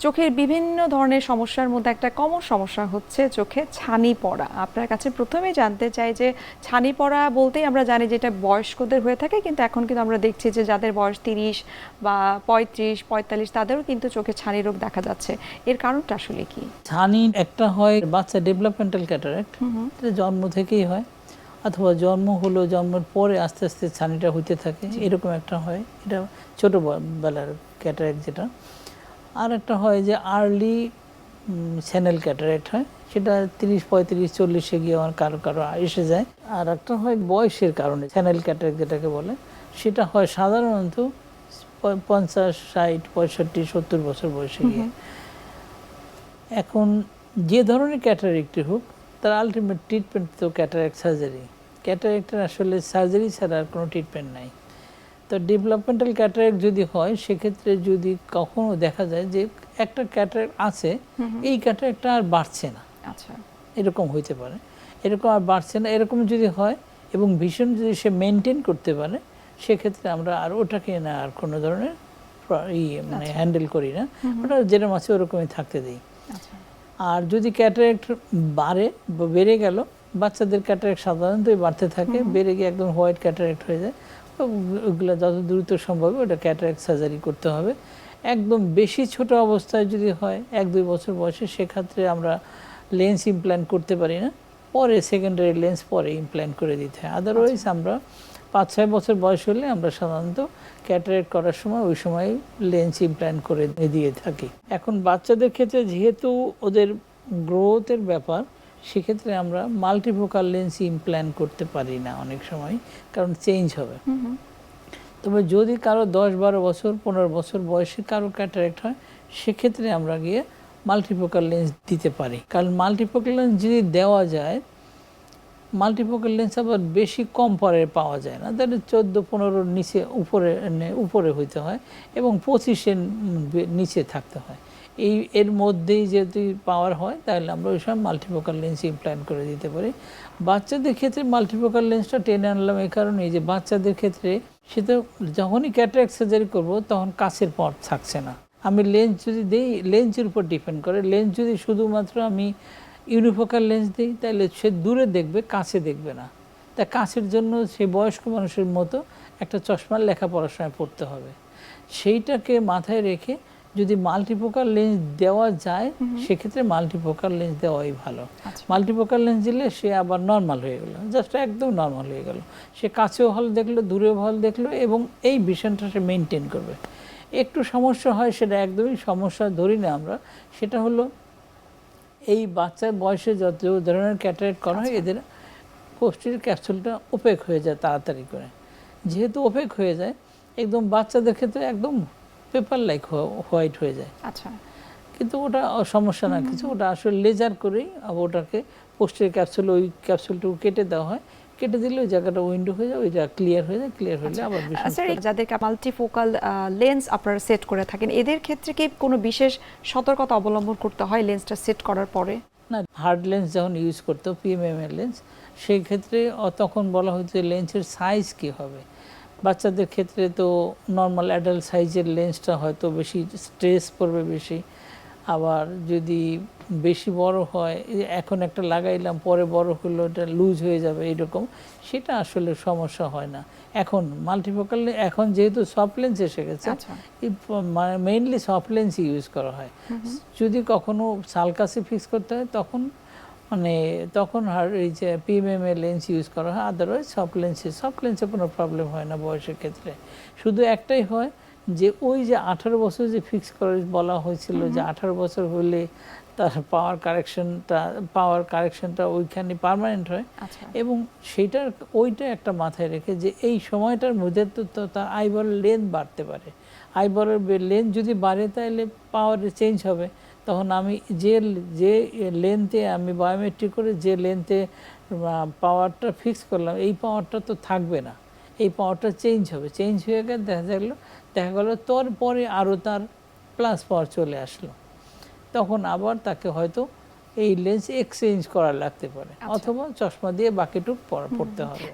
চোখের বিভিন্ন ধরনের সমস্যার মধ্যে একটা কমন সমস্যা হচ্ছে চোখে ছানি পড়া। আপনার কাছে প্রথমে জানতে চাই যে ছানি পড়া বলতেই আমরা জানি যেটা বয়স্কদের হয়ে থাকে কিন্তু এখন কিন্তু আমরা দেখছি যে যাদের বয়স তিরিশ বা পঁয়ত্রিশ পঁয়তাল্লিশ তাদেরও কিন্তু চোখে ছানি রোগ দেখা যাচ্ছে। এর কারণটা আসলে কি? ছানি একটা হয় বাচ্চা ডেভেলপমেন্টাল ক্যাটারাক্ট এটা জন্ম থেকেই হয় অথবা জন্ম হলো জন্মের পরে আস্তে আস্তে ছানিটা হইতে থাকে এরকম একটা হয়। এটা ছোট বেলার ক্যাটারাক্ট যেটা। আর একটা হয় যে আর্লি চ্যানেল ক্যাটারাক্ট হয়। সেটা তিরিশ পঁয়ত্রিশ চল্লিশে গিয়ে আমার কারও কারও এসে যায়। আর একটা হয় বয়সের কারণে চ্যানেল ক্যাটারাক্ট যেটাকে বলে। সেটা হয় সাধারণত পঞ্চাশ ষাট পঁয়ষট্টি সত্তর বছর বয়সে গিয়ে। এখন যে ধরনের ক্যাটারেক্টই হোক তার আলটিমেট ট্রিটমেন্ট তো ক্যাটারেক্ট সার্জারি ক্যাটারেক্টের আসলে সার্জারি ছাড়া আর কোনো ট্রিটমেন্ট নাই। তো ডেভেলপমেন্টাল ক্যাটারেক্ট যদি হয় সেক্ষেত্রে যদি কখনো দেখা যায় যে একটা ক্যাটারেক্ট আছে এই ক্যাটারেক্টটা আর বাড়ছে না। আচ্ছা। এরকম হইতে পারে। এরকম আর বাড়ছে না এরকম যদি হয় এবং ভীষণ যদি সে মেনটেন করতে পারে সেক্ষেত্রে আমরা আর ওটাকে না আর কোনো ধরনের প্র- ই মানে হ্যান্ডেল করি না। ওটা যেরকম আছে ওরকমই থাকতে দিই। আচ্ছা। আর যদি ক্যাটারেক্ট বাড়ে বেড়ে গেল বাচ্চাদের ক্যাটারেক্ট সাধারণতই বাড়তে থাকে বেড়ে গিয়ে একদম হোয়াইট ক্যাটারেক্ট হয়ে যায়। ওগুলো যত দ্রুত সম্ভব ওটা ক্যাটারেক্ট সার্জারি করতে হবে। একদম বেশি ছোট অবস্থায় যদি হয় এক দুই বছর বয়সে সেক্ষেত্রে আমরা লেন্স ইমপ্ল্যান্ট করতে পারি না। পরে সেকেন্ডারি লেন্স পরে ইমপ্ল্যান্ট করে দিতে হয়। আদারওয়াইজ আমরা পাঁচ ছয় বছর বয়স হলে আমরা সাধারণত ক্যাটারেক্ট করার সময় ওই সময় লেন্স ইমপ্ল্যান্ট করে দিয়ে থাকি। এখন বাচ্চাদের ক্ষেত্রে যেহেতু ওদের গ্রোথের ব্যাপার সেক্ষেত্রে আমরা মাল্টিফোকাল লেন্স ইমপ্ল্যান্ট করতে পারি না অনেক সময় কারণ চেঞ্জ হবে। তবে যদি কারও দশ বারো বছর পনেরো বছর বয়সে কারও ক্যাটারেক্ট হয় সেক্ষেত্রে আমরা গিয়ে মাল্টিফোকাল লেন্স দিতে পারি। কারণ মাল্টিফোকাল লেন্স যদি দেওয়া যায় মাল্টিফোকাল লেন্স আবার বেশি কম পরে পাওয়া যায় না। তাহলে চোদ্দ পনেরোর নিচে উপরে উপরে হইতে হয় এবং পঁচিশের নিচে থাকতে হয়। এই এর মধ্যেই যদি পাওয়ার হয়, তাহলে আমরা ওই সময় মাল্টিফোকাল লেন্স ইমপ্ল্যান্ট করে দিতে পারি। বাচ্চাদের ক্ষেত্রে মাল্টিফোকাল লেন্সটা টেনে আনলাম এই কারণে যে বাচ্চাদের ক্ষেত্রে সে তো যখনই ক্যাটারাক্ট সার্জারি করব, তখন কাছের পথ থাকছে না। আমি লেন্স যদি দিই লেন্সের উপর ডিপেন্ড করে। লেন্স যদি শুধুমাত্র আমি ইউনিফোকাল লেন্স দিই, তাহলে সে দূরে দেখবে, কাছে দেখবে না। তা কাছের জন্য সে বয়স্ক মানুষের মতো একটা চশমার লেখাপড়ার সময় পড়তে হবে। সেইটাকে মাথায় রেখে যদি মাল্টিফোকাল লেন্স দেওয়া যায় সেক্ষেত্রে মাল্টিফোকাল লেন্স দেওয়াই ভালো। আচ্ছা। মাল্টিফোকাল লেন্স দিলে সে আবার নর্মাল হয়ে গেল জাস্ট একদম নর্মাল হয়ে গেল। সে কাছেও হল দেখল দূরেও হল দেখল এবং এই ভিশনটা সে মেনটেন করবে। একটু সমস্যা হয় সেটা একদমই সমস্যা ধরি না আমরা সেটা হলো এই বাচ্চার বয়সে যত ধরনের ক্যাটারেক্ট করা হয় এদের কোষ্ঠীর ক্যাপসুলটা ওপেক হয়ে যায় তাড়াতাড়ি করে। যেহেতু ওপেক হয়ে যায় একদম বাচ্চাদের ক্ষেত্রে একদম পেপার লাইক হোয়াইট হয়ে যায়। আচ্ছা। কিন্তু ওটা সমস্যা না কিছু ওটা আসলে লেজার করেই আবার ওটাকে পোস্টের ক্যাপসুল ওই ক্যাপসুলটুকু কেটে দেওয়া হয়। কেটে দিলে ওই জায়গাটা উইন্ডো হয়ে যায় ওইটা ক্লিয়ার হয়ে যায় ক্লিয়ার হলে আবার স্যার যাদেরকে মাল্টিফোকাল লেন্স আপনারা সেট করে থাকেন এদের ক্ষেত্রে কি কোনো বিশেষ সতর্কতা অবলম্বন করতে হয় লেন্সটা সেট করার পরে? না হার্ড লেন্স যখন ইউজ করতো পিএমএম এর লেন্স সেই ক্ষেত্রে তখন বলা হচ্ছে লেন্সের সাইজ কি হবে। বাচ্চাদের ক্ষেত্রে তো নর্মাল অ্যাডাল্ট সাইজের লেন্সটা হয়তো বেশি স্ট্রেস পড়বে বেশি। আবার যদি বেশি বড় হয় এখন একটা লাগাইলাম পরে বড় হলো এটা লুজ হয়ে যাবে এরকম সেটা আসলে সমস্যা হয় না। এখন মাল্টিফোকাল এখন যেহেতু সফট লেন্স এসে গেছে আচ্ছা। মানে মেইনলি সফট লেন্সই ইউজ করা হয়। যদি কখনো সালকাসে ফিক্স করতে হয় তখন মানে তখন আর এই যে পিএমএম এর লেন্স ইউজ করা হয় আদারওয়াইজ সফট লেন্সে সফট লেন্সে কোনো প্রবলেম হয় না বয়সের ক্ষেত্রে। শুধু একটাই হয় যে ওই যে আঠারো বছর যে ফিক্স করে বলা হয়েছিল যে আঠারো বছর হলে তার পাওয়ার কারেকশনটা পাওয়ার কারেকশনটা ওইখানে পার্মানেন্ট হয়। আচ্ছা। এবং সেইটার ওইটা একটা মাথায় রেখে যে এই সময়টার মধ্যে তো তো তার আইবল লেন্থ বাড়তে পারে। আইবলের লেন্থ যদি বাড়ে তাহলে পাওয়ার চেঞ্জ হবে। তখন আমি যে যে লেন্থে আমি বায়োমেট্রিক করে যে লেন্থে পাওয়ারটা ফিক্স করলাম এই পাওয়ারটা তো থাকবে না। এই পাওয়ারটা চেঞ্জ হবে। চেঞ্জ হয়ে গেলে দেখা গেল দেখা গেলো তোর পরে আরও তার প্লাস পাওয়ার চলে আসলো। তখন আবার তাকে হয়তো এই লেন্স এক্সচেঞ্জ করা লাগতে পারে। অথবা চশমা দিয়ে বাকিটুক পড়তে হবে।